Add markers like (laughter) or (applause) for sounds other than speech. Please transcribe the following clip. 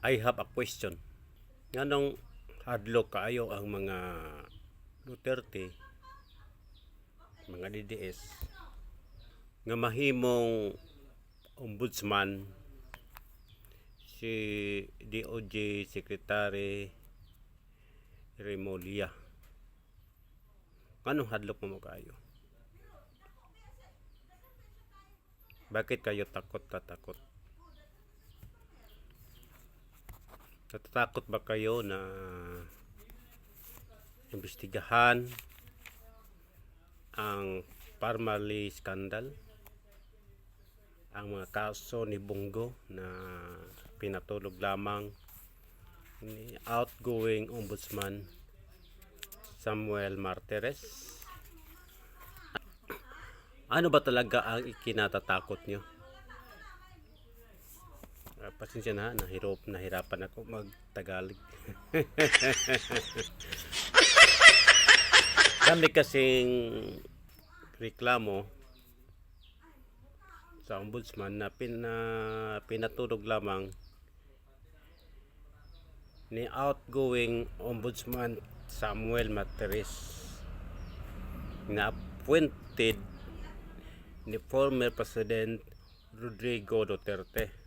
I have a question. Nganong hadlok kaayo ang mga Duterte, mga DDS, nga mahimong ombudsman si DOJ Secretary Remolia. Anong hadlok mo kaayo? Bakit kayo takot Natatakot ba kayo na imbestigahan ang Parmali scandal? Ang mga kaso ni Bungo na pinatulog lamang ni outgoing ombudsman Samuel Martires. Ano ba talaga ang ikinatatakot nyo? Pasensya na, nahirap, nahirapan ako mag-Tagalog. (laughs) Dami kasing reklamo sa ombudsman na pina, pinatulog lamang ni outgoing ombudsman Samuel Materes na appointed ni former President Rodrigo Duterte.